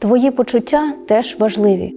Твої почуття теж важливі.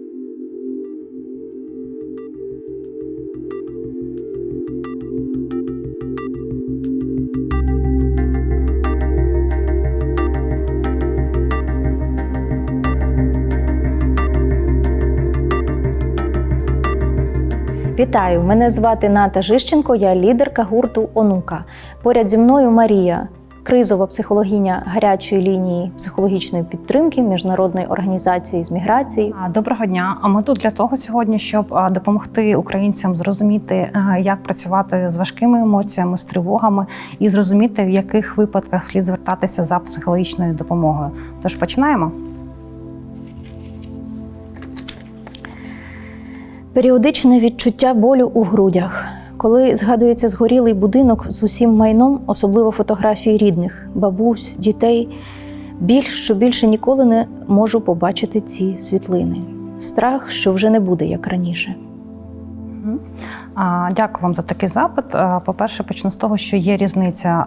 Вітаю! Мене звати Ната Жищенко, я лідерка гурту Онука. Поряд зі мною Марія, кризова психологиня гарячої лінії психологічної підтримки міжнародної організації з міграції. Доброго дня. А ми тут для того сьогодні, щоб допомогти українцям зрозуміти, як працювати з важкими емоціями, з тривогами, і зрозуміти, в яких випадках слід звертатися за психологічною допомогою. Тож починаємо. Періодичне відчуття болю у грудях. Коли згадується згорілий будинок з усім майном, особливо фотографії рідних, бабусь, дітей, біль, що більше ніколи не можу побачити ці світлини. Страх, що вже не буде як раніше. Дякую вам за такий запит. По-перше, почну з того, що є різниця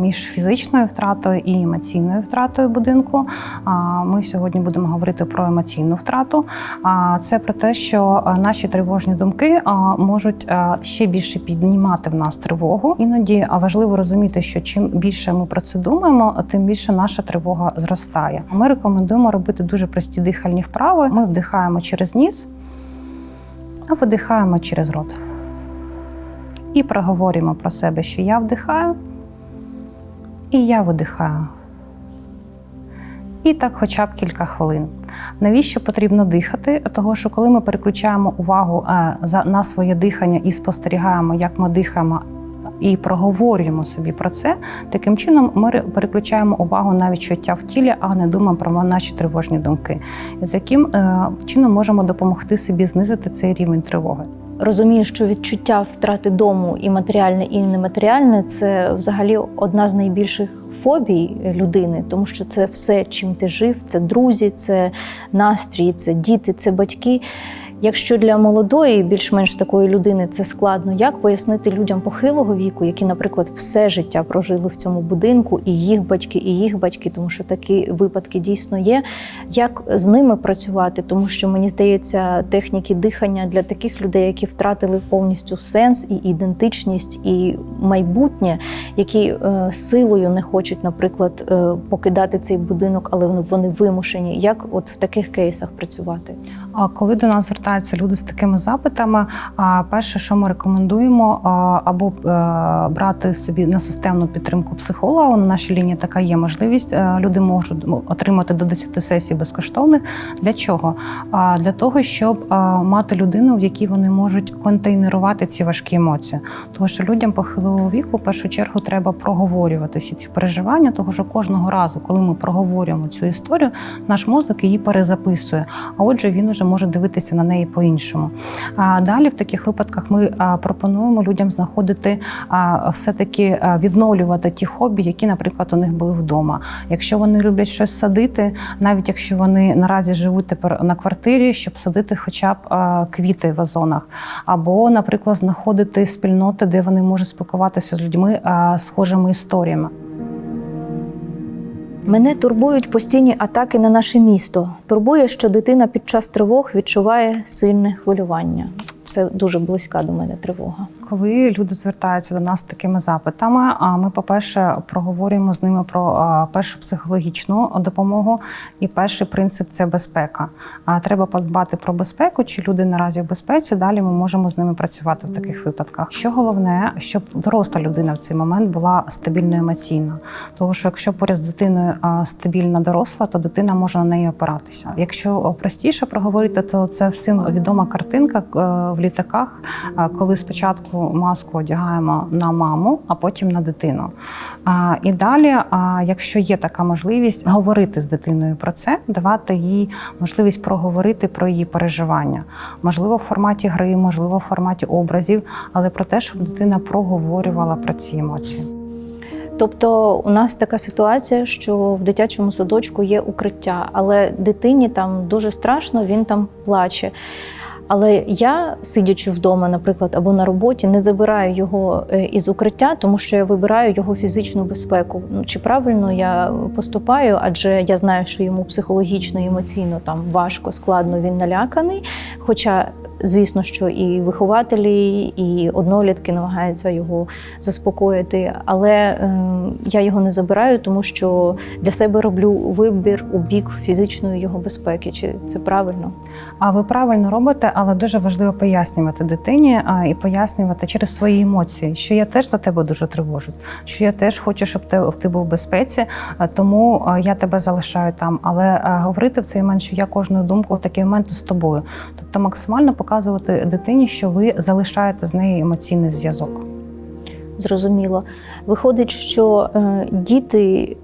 між фізичною втратою і емоційною втратою будинку. Ми сьогодні будемо говорити про емоційну втрату. Це про те, що наші тривожні думки можуть ще більше піднімати в нас тривогу. Іноді важливо розуміти, що чим більше ми про це думаємо, тим більше наша тривога зростає. Ми рекомендуємо робити дуже прості дихальні вправи. Ми вдихаємо через ніс, а видихаємо через рот і проговорюємо про себе, що я вдихаю, і я видихаю. І так хоча б кілька хвилин. Навіщо потрібно дихати? Того, що коли ми переключаємо увагу е, на своє дихання і спостерігаємо, як ми дихаємо. І проговорюємо собі про це. Таким чином ми переключаємо увагу на відчуття в тілі, а не думаємо про наші тривожні думки. І таким е, чином можемо допомогти собі знизити цей рівень тривоги. Розумію, що відчуття втрати дому і матеріальне, і нематеріальне це взагалі одна з найбільших фобій людини, тому що це все, чим ти жив, це друзі, це настрій, це діти, це батьки. Якщо для молодої, більш-менш такої людини це складно, як пояснити людям похилого віку, які, наприклад, все життя прожили в цьому будинку, і їх батьки, і їх батьки, тому що такі випадки дійсно є. Як з ними працювати? Тому що мені здається, техніки дихання для таких людей, які втратили повністю сенс і ідентичність, і майбутнє, які е, силою не хочуть, наприклад, е, покидати цей будинок, але вони- вимушені. Як от в таких кейсах працювати? А коли до нас звертаються люди з такими запитами, перше, що ми рекомендуємо, або е, брати собі на системну підтримку психолога. На нашій лінії така є можливість. Е, Люди можуть отримати до 10 сесій безкоштовних. Для чого? Для того, щоб мати людину, в якій вони можуть контейнерувати ці важкі емоції. Тому що людям похилого віку в першу чергу треба проговорювати всі ці переживання, тому що кожного разу, коли ми проговорюємо цю історію, наш мозок її перезаписує. А отже, він уже може дивитися на неї по-іншому. А далі в таких випадках ми пропонуємо людям знаходити все-таки відновлювати ті хобі, які, наприклад, у них були вдома. Якщо вони люблять щось садити, навіть якщо вони наразі живуть тепер на квартирі, щоб садити хоча б квіти в вазонах, або, наприклад, знаходити спільноти, де вони можуть спілкуватися з людьми схожими історіями. Мене турбують постійні атаки на наше місто. Турбує, що дитина під час тривог відчуває сильне хвилювання. Це дуже близька до мене тривога. Коли люди звертаються до нас з такими запитами, а ми, по-перше, проговорюємо з ними про першу психологічну допомогу. І перший принцип це безпека. А треба подбати про безпеку, чи люди наразі в безпеці. Далі ми можемо з ними працювати в таких випадках. Що головне, щоб доросла людина в цей момент була стабільно емоційна. Тому що якщо поряд з дитиною стабільна доросла, то дитина може на неї опиратися. Якщо простіше проговорити, то це всім відома картинка е, в літаках, е, коли спочатку маску одягаємо на маму, а потім на дитину. І далі, якщо є така можливість, говорити з дитиною про це, давати їй можливість проговорити про її переживання. Можливо, в форматі гри, можливо, в форматі образів, але про те, щоб дитина проговорювала про ці емоції. Тобто, у нас така ситуація, що в дитячому садочку є укриття, але дитині там дуже страшно, він там плаче. Але я, сидячи вдома, наприклад, або на роботі, не забираю його е, із укриття, тому що я вибираю його фізичну безпеку. Ну чи правильно я поступаю, адже я знаю, що йому психологічно і емоційно там важко, складно, він наляканий. Хоча Звісно, що і вихователі, і однолітки намагаються його заспокоїти, але е, я його не забираю, тому що для себе роблю вибір у бік фізичної його безпеки. Чи це правильно? А ви правильно робите, але дуже важливо пояснювати дитині а, і пояснювати через свої емоції, що я теж за тебе дуже тривожусь, що я теж хочу, щоб ти ти був в безпеці, тому я тебе залишаю там. Але говорити в цей момент, що я кожну думку в такий момент з тобою, тобто максимально показувати дитині, що ви залишаєте з нею емоційний зв'язок. Зрозуміло. Виходить, що е, діти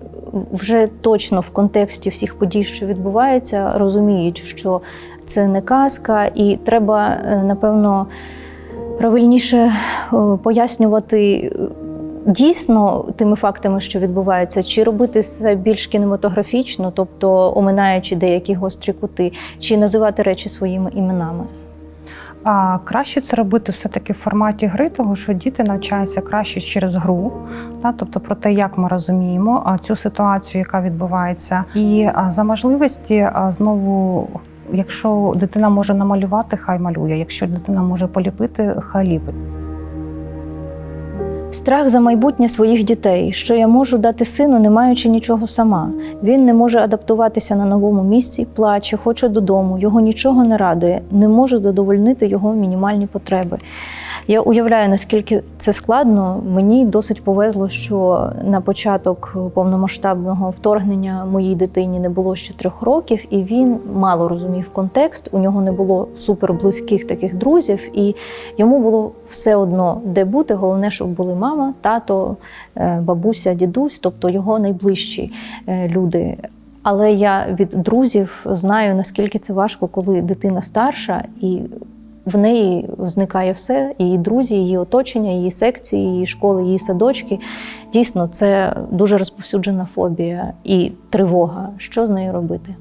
вже точно в контексті всіх подій, що відбуваються, розуміють, що це не казка, і треба, е, напевно, правильніше е, пояснювати. Дійсно, тими фактами, що відбуваються, чи робити це більш кінематографічно, тобто оминаючи деякі гострі кути, чи називати речі своїми іменами. А краще це робити все-таки в форматі гри, тому що діти навчаються краще через гру, та, тобто про те, як ми розуміємо цю ситуацію, яка відбувається. І за можливості знову. Якщо дитина може намалювати, хай малює. Якщо дитина може поліпити, хай ліпить. Страх за майбутнє своїх дітей, що я можу дати сину, не маючи нічого сама. Він не може адаптуватися на новому місці, плаче, хоче додому, його нічого не радує, не можу задовольнити його мінімальні потреби. Я уявляю, наскільки це складно. Мені досить повезло, що на початок повномасштабного вторгнення моїй дитині не було ще трьох років, і він мало розумів контекст. У нього не було суперблизьких таких друзів, і йому було все одно, де бути. Головне, щоб були мама, тато, е, бабуся, дідусь, тобто його найближчі е, люди. Але я від друзів знаю, наскільки це важко, коли дитина старша і в неї зникає все, її друзі, її оточення, її секції, її школи, її садочки. Дійсно, це дуже розповсюджена фобія і тривога. Що з нею робити?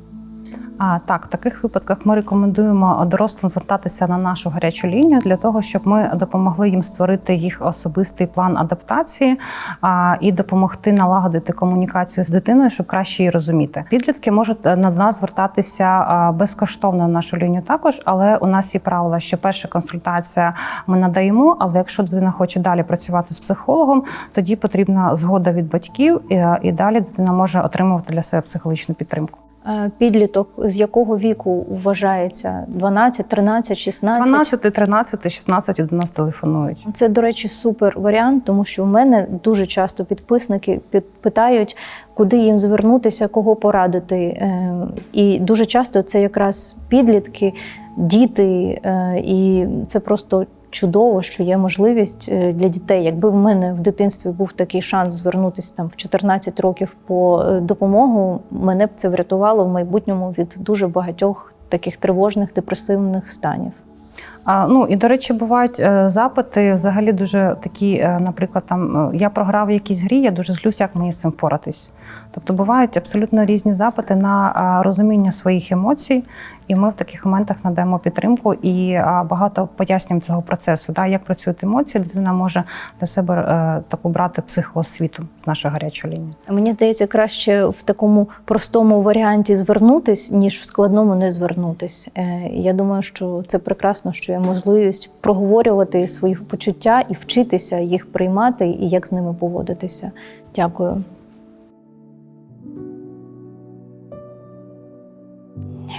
А так, в таких випадках ми рекомендуємо дорослим звертатися на нашу гарячу лінію для того, щоб ми допомогли їм створити їх особистий план адаптації а, і допомогти налагодити комунікацію з дитиною, щоб краще її розуміти. Підлітки можуть е, на нас звертатися безкоштовно на нашу лінію також, але у нас є правила, що перша консультація ми надаємо. Але якщо дитина хоче далі працювати з психологом, тоді потрібна згода від батьків, і, і далі дитина може отримувати для себе психологічну підтримку. Е, Підліток з якого віку вважається 12, 13, 16? 12, 13, 16 до нас телефонують. Це, до речі, супер варіант, тому що в мене дуже часто підписники під- питають, куди їм звернутися, кого порадити. Е, І дуже часто це якраз підлітки, діти, е, і це просто. Чудово, що є можливість е, для дітей. Якби в мене в дитинстві був такий шанс звернутися там в 14 років по е, допомогу, мене б це врятувало в майбутньому від дуже багатьох таких тривожних депресивних станів. А, ну і до речі, бувають е, запити взагалі дуже такі, е, наприклад, там е, я програв в якійсь грі, я дуже злюсь, як мені з цим впоратись. Тобто бувають абсолютно різні запити на розуміння своїх емоцій, і ми в таких моментах надаємо підтримку і багато пояснюємо цього процесу. Да, як працюють емоції, дитина може для себе е, таку брати психоосвіту з нашої гарячої лінії. Мені здається, краще в такому простому варіанті звернутись, ніж в складному не звернутись. Е, Я думаю, що це прекрасно, що є можливість проговорювати свої почуття і вчитися їх приймати і як з ними поводитися. Дякую.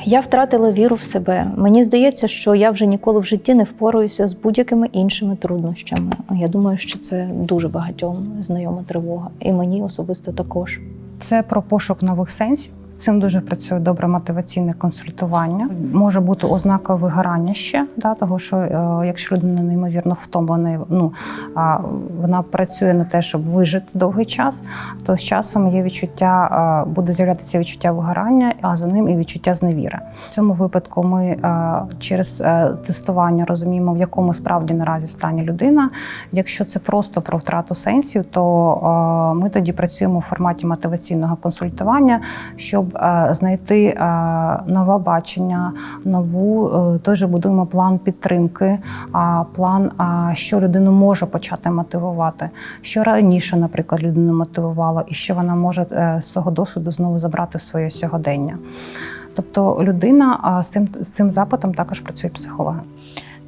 Я втратила віру в себе. Мені здається, що я вже ніколи в житті не впораюся з будь-якими іншими труднощами. Я думаю, що це дуже багатьом знайома тривога, і мені особисто також. Це про пошук нових сенсів. Цим дуже працює добре мотиваційне консультування. Може бути ознака вигорання ще, да, того що е, якщо людина неймовірно втомлена, ну а вона працює на те, щоб вижити довгий час, то з часом є відчуття, е, буде з'являтися відчуття вигорання, а за ним і відчуття зневіри. В цьому випадку ми е, через е, тестування розуміємо, в якому справді наразі стані людина. Якщо це просто про втрату сенсів, то е, ми тоді працюємо в форматі мотиваційного консультування, щоб е, знайти е, нове бачення, нову е, теж будуємо план підтримки, план, що людину може почати мотивувати, що раніше, наприклад, людину мотивувало, і що вона може з цього досвіду знову забрати в своє сьогодення. Тобто людина з цим з цим запитом також працює психологи.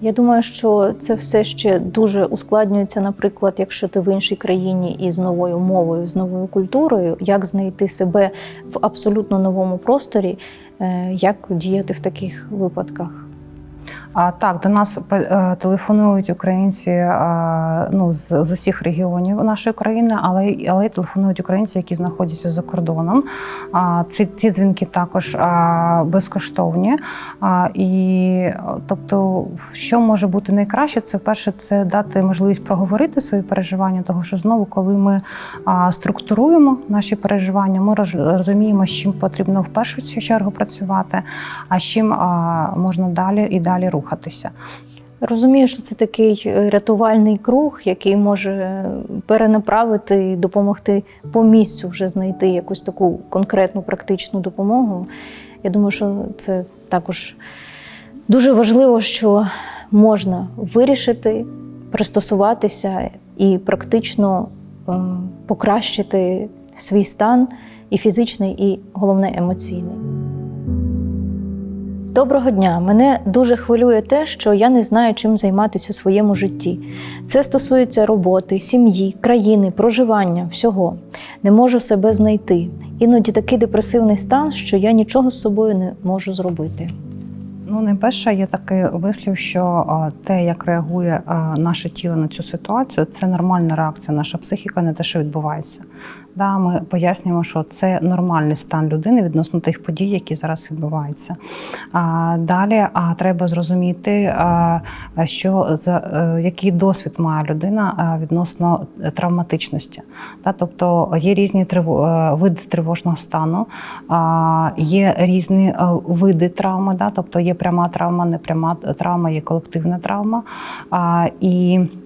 Я думаю, що це все ще дуже ускладнюється, наприклад, якщо ти в іншій країні і з новою мовою, з новою культурою, як знайти себе в абсолютно новому просторі, е, як діяти в таких випадках. А так, до нас е, телефонують українці е, ну, з, з усіх регіонів нашої країни, але, але телефонують українці, які знаходяться за кордоном. А ці, ці дзвінки також а, безкоштовні. А, і тобто, що може бути найкраще, це перше, це дати можливість проговорити свої переживання, того що знову, коли ми а, структуруємо наші переживання, ми роз- розуміємо, з чим потрібно в першу чергу працювати, а з чим а, можна далі і далі рухатися. Розумію, що це такий е, рятувальний круг, який може перенаправити і допомогти по місцю вже знайти якусь таку конкретну практичну допомогу. Я думаю, що це також дуже важливо, що можна вирішити, пристосуватися і практично е, покращити свій стан і фізичний, і головне емоційний. Доброго дня! Мене дуже хвилює те, що я не знаю, чим займатися у своєму житті. Це стосується роботи, сім'ї, країни, проживання, всього. Не можу себе знайти. Іноді такий депресивний стан, що я нічого з собою не можу зробити. Ну, найперше, є такий вислів, що те, як реагує наше тіло на цю ситуацію, це нормальна реакція, наша психіка на те, що відбувається. Да, ми пояснюємо, що це нормальний стан людини відносно тих подій, які зараз відбуваються. А, далі а, треба зрозуміти, а, що за е, який досвід має людина а, відносно травматичності. Да, тобто є різні триво, е, види тривожного стану, а, є різні е, види травми, да, тобто є пряма травма, непряма травма, є колективна травма. А, і а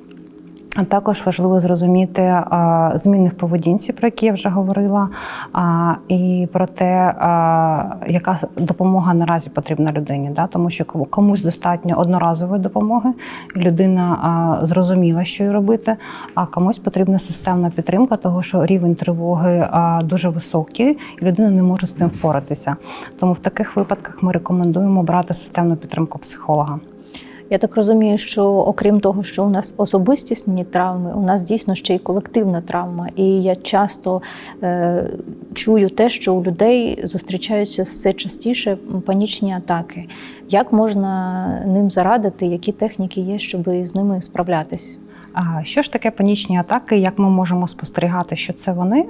Також важливо зрозуміти а, зміни в поведінці, про які я вже говорила, а, і про те, а, яка допомога наразі потрібна людині. Тому що кому- комусь достатньо одноразової допомоги, людина а, зрозуміла, що їй робити, а комусь потрібна системна підтримка, того що рівень тривоги а, дуже високий, і людина не може з цим впоратися. Тому в таких випадках ми рекомендуємо брати системну підтримку психолога. Я так розумію, що окрім того, що у нас особистісні травми, у нас дійсно ще й колективна травма. І я часто е, чую те, що у людей зустрічаються все частіше панічні атаки. Як можна ним зарадити, які техніки є, щоб з ними справлятись? Що ж таке панічні атаки? Як ми можемо спостерігати, що це вони?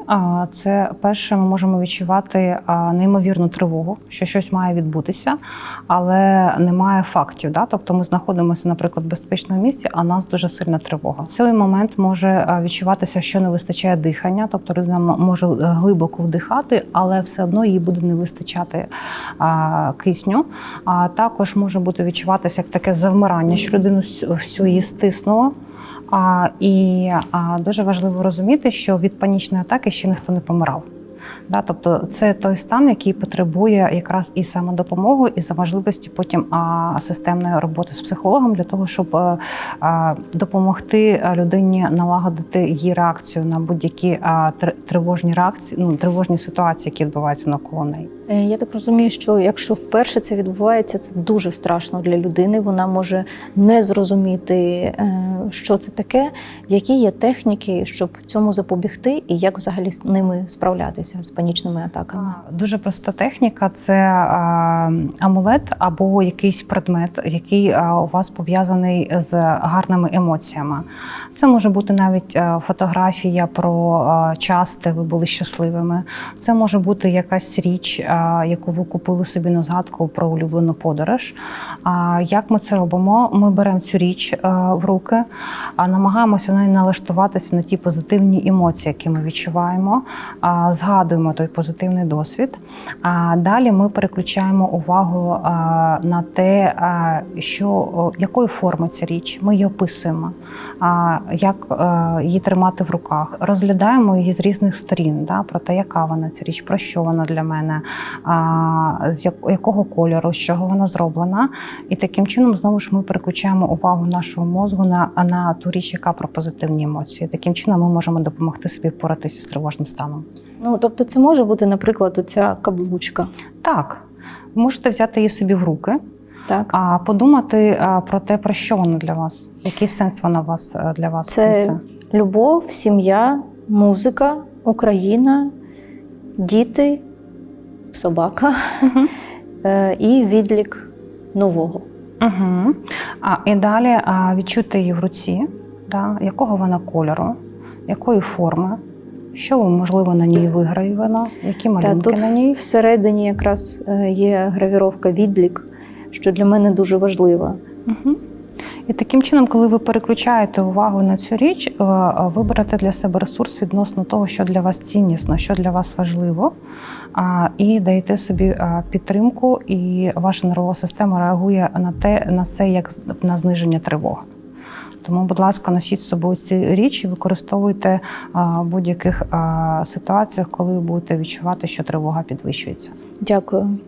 Це перше, ми можемо відчувати неймовірну тривогу, що щось має відбутися, але немає фактів. Да? Тобто ми знаходимося, наприклад, в безпечному місці, а нас дуже сильна тривога. В цей момент може відчуватися, що не вистачає дихання, тобто людина може е, глибоко вдихати, але все одно їй буде не вистачати кисню. А також може бути відчуватися як таке завмирання, що людину всю її стиснуло. І дуже важливо розуміти, що від панічної атаки ще ніхто не помирав. Да, тобто це той стан, який потребує якраз і самодопомоги, і за можливості потім а, системної роботи з психологом для того, щоб а, а, допомогти людині налагодити її реакцію на будь-які тривожні реакції, ну тривожні ситуації, які відбуваються навколо неї. Е, Я так розумію, що якщо вперше це відбувається, це дуже страшно для людини. Вона може не зрозуміти, е, що це таке, які є техніки, щоб цьому запобігти, і як взагалі з ними справлятися з панічними атаками. Дуже проста техніка це амулет або якийсь предмет, який у вас пов'язаний з гарними емоціями. Це може бути навіть а, фотографія про час, де ви були щасливими. Це може бути якась річ, яку ви купили собі на згадку про улюблену подорож. А як ми це робимо? Ми беремо цю річ а, в руки, а намагаємося налаштуватися на ті позитивні емоції, які ми відчуваємо. Згадуємо отримує той позитивний досвід. А далі ми переключаємо увагу на те, що якої форми ця річ. Ми її описуємо, як її тримати в руках. Розглядаємо її з різних сторін, да, про те, яка вона ця річ, про що вона для мене, з якого кольору, з чого вона зроблена. І таким чином знову ж ми переключаємо увагу нашого мозку на, на ту річ, яка про позитивні емоції. Таким чином ми можемо допомогти собі впоратися з тривожним станом. Ну тобто, це може бути, наприклад, оця каблучка. Так, ви можете взяти її собі в руки, Так, а подумати про те, про що вона для вас, який сенс вона вас для вас це несе. любов, сім'я, музика, Україна, діти, собака е, і відлік нового. Угу. А, і далі а, відчути її в руці, да, якого вона кольору, якої форми, що можливо на ній вигравлено, які Та малюнки тут на ній. всередині якраз е, є гравіровка відлік, що для мене дуже важливо. Угу. І таким чином, коли ви переключаєте увагу на цю річ, е, е, ви берете для себе ресурс відносно того, що для вас ціннісно, що для вас важливо, і даєте собі підтримку, і ваша нервова система реагує на те, на це як на зниження тривоги. Тому, будь ласка, носіть з собою ці річі, використовуйте а, в будь-яких а, ситуаціях, коли ви будете відчувати, що тривога підвищується. Дякую.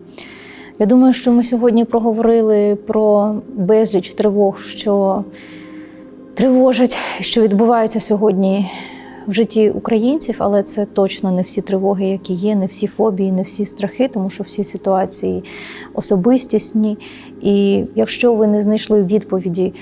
Я думаю, що ми сьогодні проговорили про безліч тривог, що тривожать, що відбуваються сьогодні в житті українців, але це точно не всі тривоги, які є, не всі фобії, не всі страхи, тому що всі ситуації особистісні. І якщо ви не знайшли відповіді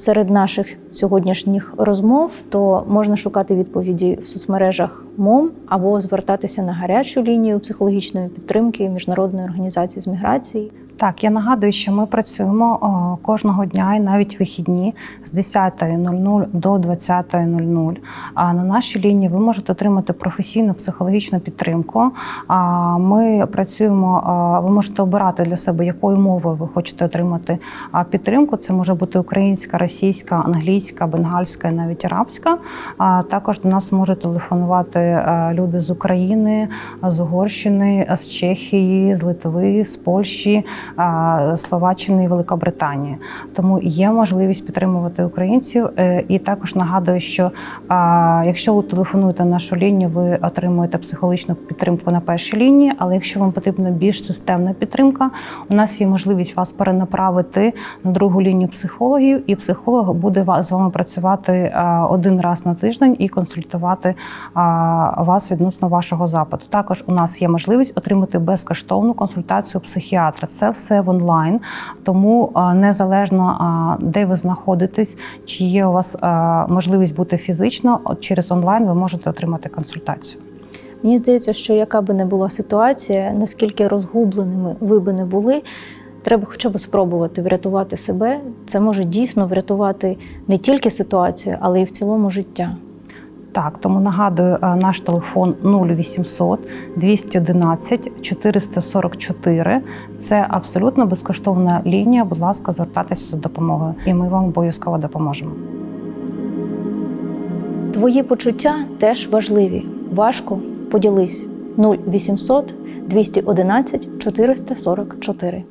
серед наших сьогоднішніх розмов, то можна шукати відповіді в соцмережах МОМ або звертатися на гарячу лінію психологічної підтримки Міжнародної організації з міграції. Так, я нагадую, що ми працюємо кожного дня і навіть вихідні з 10.00 до 20.00. А на нашій лінії ви можете отримати професійну психологічну підтримку. А ми працюємо, ви можете обирати для себе, якою мовою ви хочете отримати підтримку. Це може бути українська, російська, англійська, бенгальська навіть арабська. Також до нас можуть телефонувати е, люди з України, з Угорщини, з Чехії, з Литви, з Польщі, Словаччини і Великобританії. Тому є можливість підтримувати українців. Е, І також нагадую, що якщо ви телефонуєте на нашу лінію, ви отримуєте психологічну підтримку на першій лінії. Але якщо вам потрібна більш системна підтримка, у нас є можливість вас перенаправити на другу лінію психологів, і психолог буде з вами працювати один раз на тиждень і консультувати вас відносно вашого запиту. Також у нас є можливість отримати безкоштовну консультацію психіатра. Це все в онлайн, тому незалежно де ви знаходитесь, чи є у вас можливість бути фізично, через онлайн ви можете отримати консультацію. Мені здається, що яка би не була ситуація, наскільки розгубленими ви би не були, треба хоча б спробувати врятувати себе. Це може дійсно врятувати не тільки ситуацію, але й в цілому життя. Так, тому нагадую, е, наш телефон 0800 211 444. Це абсолютно безкоштовна лінія. Будь ласка, звертайтеся за допомогою, і ми вам обов'язково допоможемо. Твої почуття теж важливі. Важко поділись 0800 211 444.